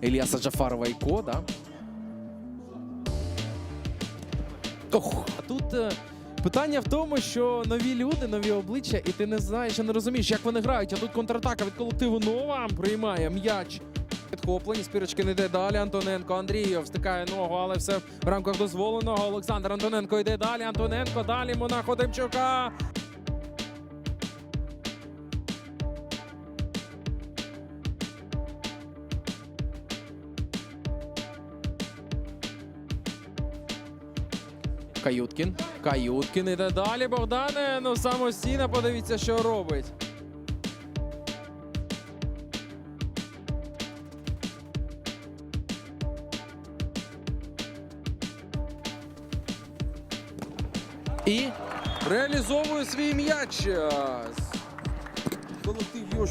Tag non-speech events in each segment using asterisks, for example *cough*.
Іліаса Джафарова і Ко, да? Ох, а тут е, питання в тому, що нові люди, нові обличчя, і ти не знаєш, не розумієш, як вони грають. А тут контратака від колективу Нова приймає м'яч. Підхоплені, спірочки не йде далі. Антоненко Андрієв встикає ногу, але все в рамках дозволеного. Олександр Антоненко йде далі. Антоненко далі. Монахо Демчука. Каюткін. Каюткін іде далі. Богдане. Ну самостійно подивіться, що робить. І реалізовує свій м'яч. Колектив Юж.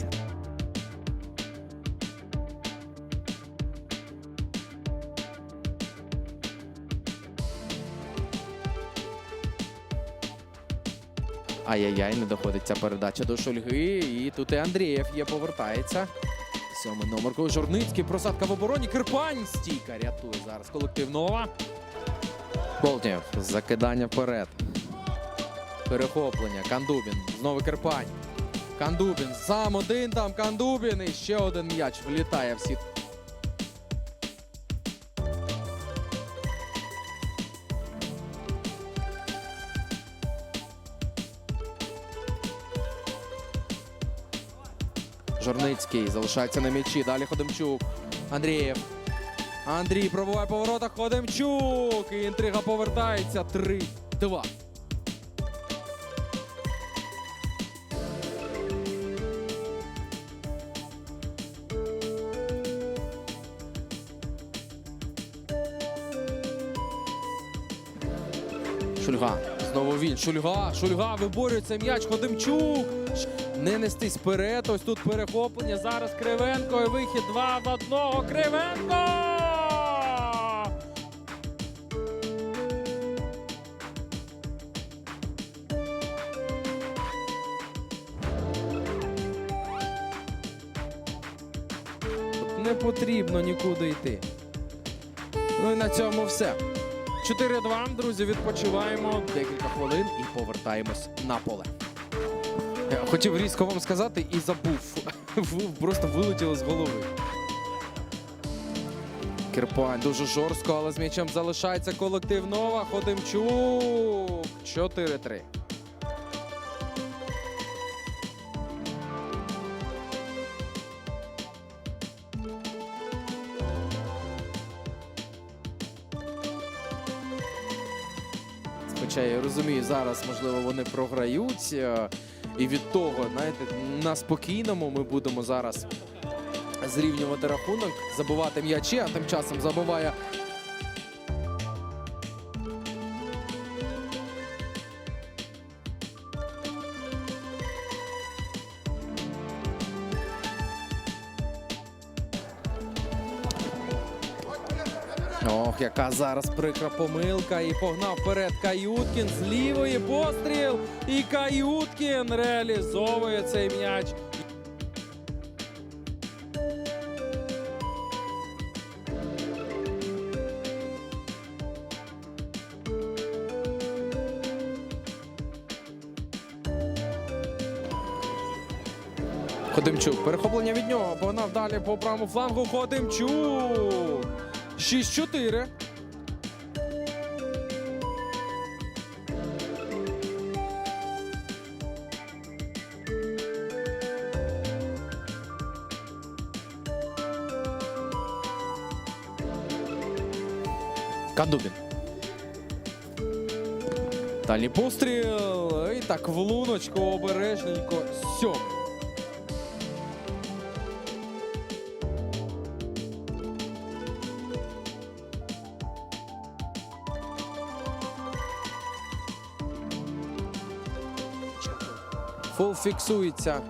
Ай-яй-яй, не доходить ця передача до Шульги. І тут і Андрієв є, повертається. Сьомий номер. Жорницький. Просадка в обороні. Кирпань. Стійка рятує зараз колектив Нова. Болтнєв. Закидання вперед. Перехоплення. Кандубін. Знову Кирпань. Кандубін. Сам один там. Кандубін. І ще один м'яч влітає в сіт. Жорницький залишається на м'ячі. Далі Ходемчук. Андрієв. Андрій пробуває по воротах. Ходемчук. І інтрига повертається. 3-2. Шульга. Знову він. Шульга. Шульга виборюється м'яч. Ходимчук. Не нестись вперед. Ось тут перехоплення. Зараз Кривенко. І вихід 2 в 1. Кривенко! Не потрібно нікуди йти. Ну і на цьому все. 4-2, друзі, відпочиваємо декілька хвилин і повертаємось на поле. Хотів різко вам сказати і забув. *laughs* Просто вилетіло з голови. Кирпань дуже жорстко, але з м'ячем залишається колектив Нова. Ходимчук. 4-3. Хоча я розумію, зараз можливо вони програють. е, І від того, знаєте, на спокійному ми будемо зараз зрівнювати рахунок, забувати м'ячі, а тим часом забуває. Ох, яка зараз прикра помилка. І погнав вперед Каюткін з лівої постріл. І Каюткін реалізовує цей м'яч. Ходимчук. Перехоплення від нього. Погнав далі по правому флангу. Ходимчук. 6-4. Кандубін. Далі постріл. І так в луночку обережненько. Сьомий. Фол фіксується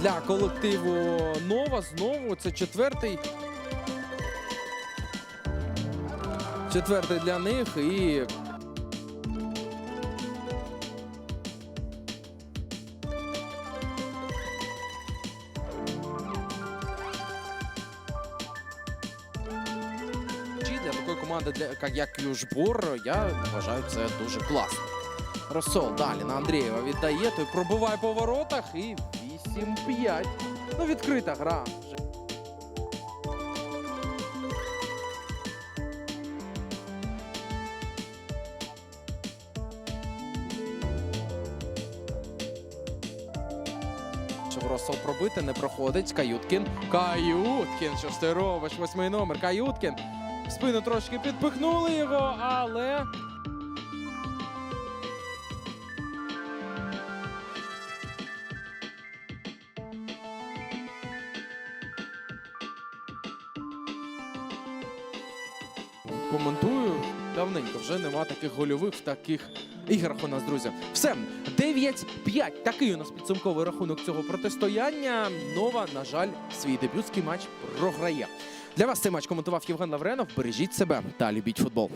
для колективу Нова. Знову це четвертий. Четвертий для них і. команди, для, як- як Южбор, я вважаю, це дуже класно. Росол далі на Андрієва віддає, той пробиває по воротах і 8-5. Ну, відкрита гра. Щоб Росол пробити, не проходить. Каюткін. Каюткін, що ж ти робиш? Восьмий номер. Каюткін. Спину трошки підпихнули його, але. Коментую. Давненько вже нема таких гольових в таких іграх у нас, друзі. Все, 9-5. Такий у нас підсумковий рахунок цього протистояння. Нова, на жаль, свій дебютський матч програє. Для вас цей матч коментував Євген Лавренов. Бережіть себе та любіть футбол.